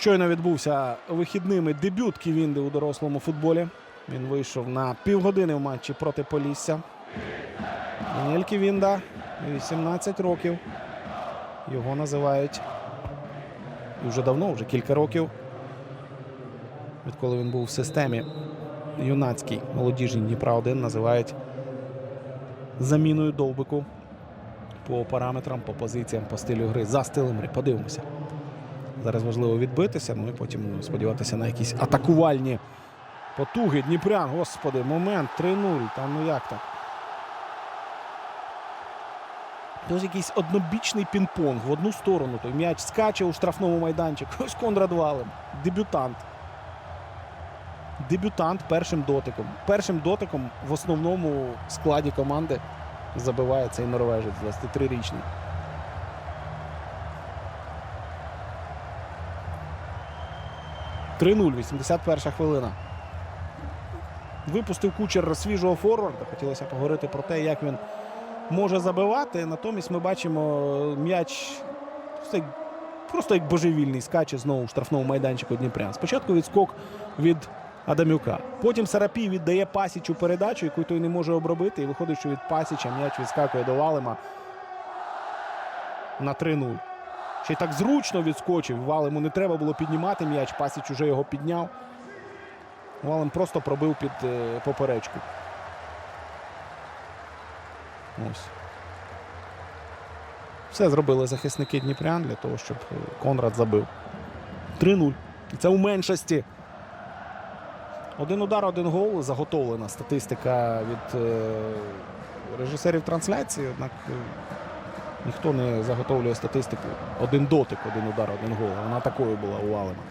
Щойно відбувся вихідними дебют Ківінди у дорослому футболі. Він вийшов на півгодини в матчі проти Полісся. Даніель Ківінда, 18 років. Його називають вже давно, вже кілька років. Відколи він був в системі юнацькій молодіжній Дніпра 1 називають заміною довбику по параметрам, по позиціям, по стилю гри, за стилем гри. Подивимося. Зараз важливо відбитися, ну і потім сподіватися на якісь атакувальні потуги. Дніпрян, господи, момент 3-0. Там ну як так? Ось якийсь однобічний пінг-понг в одну сторону. Той м'яч скаче у штрафному майданчику. Ось Конрад Валим. Дебютант. Дебютант першим дотиком. Першим дотиком в основному складі команди забиває цей норвежець 23-річний. – 3-0, 81 хвилина. Випустив кучер свіжого форварда. Хотілося поговорити про те, як він може забивати. Натомість ми бачимо м'яч просто як, просто як божевільний скаче знову в штрафному майданчику Дніпрян. Спочатку відскок від Адамюка. Потім Сарапій віддає Пасічу передачу, яку той не може обробити. І виходить, що від Пасіча м'яч відскакує до Валима на 3-0. Ще й так зручно відскочив. Валиму не треба було піднімати м'яч. Пасіч уже його підняв. Валим просто пробив під е, поперечку. Ось. Все зробили захисники Дніпрян для того, щоб е, Конрад забив. 3-0. І це у меншості. Один удар, один гол. Заготовлена статистика від е, режисерів трансляції. Однак ніхто не заготовлює статистику. Один дотик, один удар, один гол. Вона такою була у Валема.